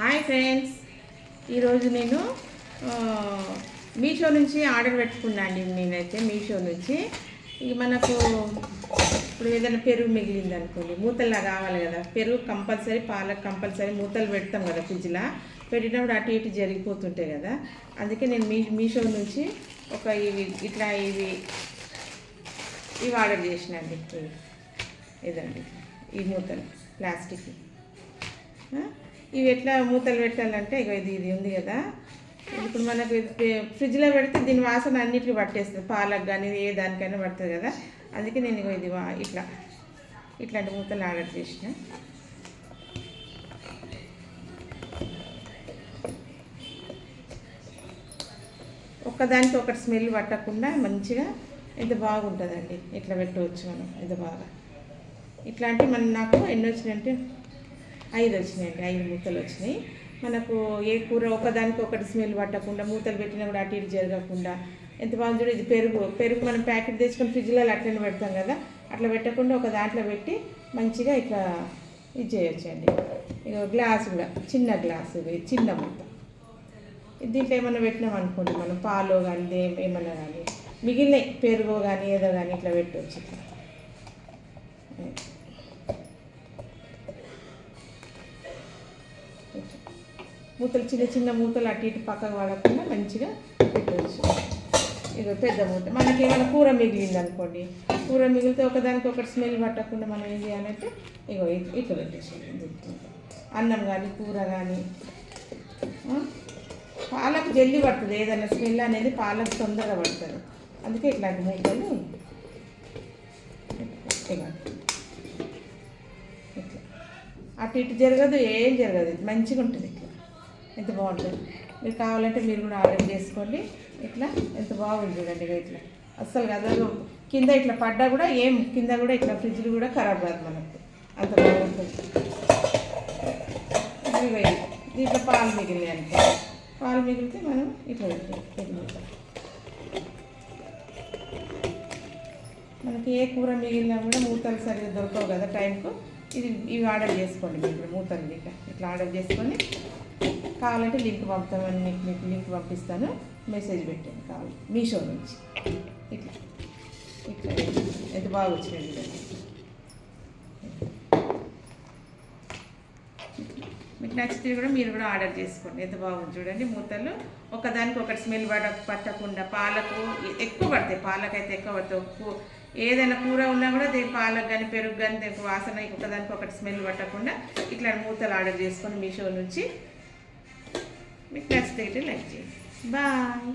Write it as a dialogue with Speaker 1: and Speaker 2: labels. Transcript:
Speaker 1: Hi friends ఈరోజు నేను మీషో నుంచి ఆర్డర్ పెట్టుకున్నాను అండి నేనైతే మీషో నుంచి. ఇక మనకు ఇప్పుడు ఏదైనా పెరుగు మిగిలింది అనుకోండి మూతల్లా కావాలి కదా. పెరుగు కంపల్సరీ పాలకు కంపల్సరీ మూతలు పెడతాం కదా ఫ్రిడ్జ్లో. పెట్టినప్పుడు అటు ఇటు జరిగిపోతుంటాయి కదా. అందుకే నేను మీ మీషో నుంచి ఒక ఇవి ఇట్లా ఇవి ఇవి ఆర్డర్ చేసినండి ఇదండి. ఈ మూతలు ప్లాస్టిక్ ఇవి ఎట్లా మూతలు పెట్టాలంటే ఇక ఇది ఇది ఉంది కదా. ఇప్పుడు మనకు ఫ్రిడ్జ్లో పెడితే దీని వాసన అన్నిటికీ పట్టేస్తుంది. పాలకు కానీ ఏ దానికైనా పడుతుంది కదా. అందుకే నేను ఇగో ఇది వా- ఇట్లా ఇట్లాంటి మూతలు ఆర్డర్ చేసిన ఒక్కదానికి ఒకటి స్మెల్ పట్టకుండా మంచిగా ఎంత బాగుంటుందండి. ఇట్లా పెట్టవచ్చు మనం ఎంత బాగా. ఇట్లాంటివి మనం నాకు ఎన్ని వచ్చినాయంటే ఐదు వచ్చినాయండి ఐదు మూతలు వచ్చినాయి. మనకు ఏ కూర ఒకదానికి ఒకటి స్మెల్ పట్టకుండా మూతలు పెట్టినా కూడా అటు ఇటు జరగకుండా. ఎంత బాగుంది ఇది పెరుగు పెరుగు మనం ప్యాకెట్ తెచ్చుకొని ఫ్రిడ్జ్లో అట్లనే పెడతాం కదా అట్లా పెట్టకుండా ఒక దాంట్లో పెట్టి మంచిగా ఇట్లా ఇది చేయొచ్చండి. ఇక గ్లాస్ కూడా చిన్న గ్లాస్ ఇది చిన్న మూత. దీంట్లో ఏమైనా పెట్టినాం అనుకోండి మనం పాలు కానీ ఏం- ఏమన్నా కానీ మిగిలిన పెరుగు కానీ ఏదో కానీ ఇట్లా పెట్టవచ్చు మూతలు చిన్న చిన్న మూతలు అటు ఇటు పక్కకు పడకుండా మంచిగా పెట్టవచ్చు ఇక పెద్ద మూత. మనకి ఏమైనా కూర మిగిలింది అనుకోండి. కూర మిగిలితే ఒకదానికి ఒకటి స్మెల్ పట్టకుండా మనం ఏం చేయాలంటే ఇగో ఇట్లా పెట్టేసేయాలి. అన్నం కానీ కూర కానీ పాలకు జల్లి పడుతుంది. ఏదైనా స్మెల్ అనేది పాలకు తొందరగా పడుతుంది. అందుకే ఇట్లాంటి మూతలు ఇట్లా. అటు ఇటు జరగదు ఏం జరగదు. మంచిగా ఉంటుంది ఎంత బాగుంటుంది. మీరు కావాలంటే మీరు కూడా ఆర్డర్ చేసుకోండి. ఇట్లా ఎంత బాగుంది చూడండి ఇక ఇట్లా. అస్సలు కదలు కింద ఇట్లా పడ్డా కూడా ఏం కింద కూడా ఇట్లా ఫ్రిడ్జ్లు కూడా ఖరాబ్ కాదు మనకు. అంత బాగుంటుంది. ఇవి దీంట్లో పాలు మిగిలినాయి అనుకో పాలు మిగిలితే మనం ఇట్లా మనకి ఏ కూర మిగిలినా కూడా మూతలు సరిగ్గా దొరకవు కదా టైంకు. ఇది ఇవి ఆర్డర్ చేసుకోండి మీరు ఇప్పుడు మూతలు ఇట్లా ఇట్లా ఆర్డర్ చేసుకొని కావాలంటే లింక్ పంపుతామని మీకు మీకు లింక్ పంపిస్తాను. మెసేజ్ పెట్టండి కావాలి. మీషో నుంచి. ఇట్లా. ఇట్లా. ఎంత బాగా వచ్చినాయి మీకు నచ్చితే కూడా మీరు కూడా ఆర్డర్ చేసుకోండి. ఎంత బాగుంది చూడండి మూతలు ఒకదానికి ఒకటి స్మెల్ పడ పట్టకుండా పాలకు ఎక్కువ పడతాయి. పాలకు అయితే ఎక్కువ పడతాయి. ఉప్పు. ఏదైనా కూర ఉన్నా కూడా దీని పాలకు కానీ పెరుగు కానీ వాసన ఒకదానికి ఒకటి స్మెల్ పట్టకుండా ఇట్లా మూతలు ఆర్డర్ చేసుకొని మీషో నుంచి మీకు నచ్చితే లైక్ చేయండి బాయ్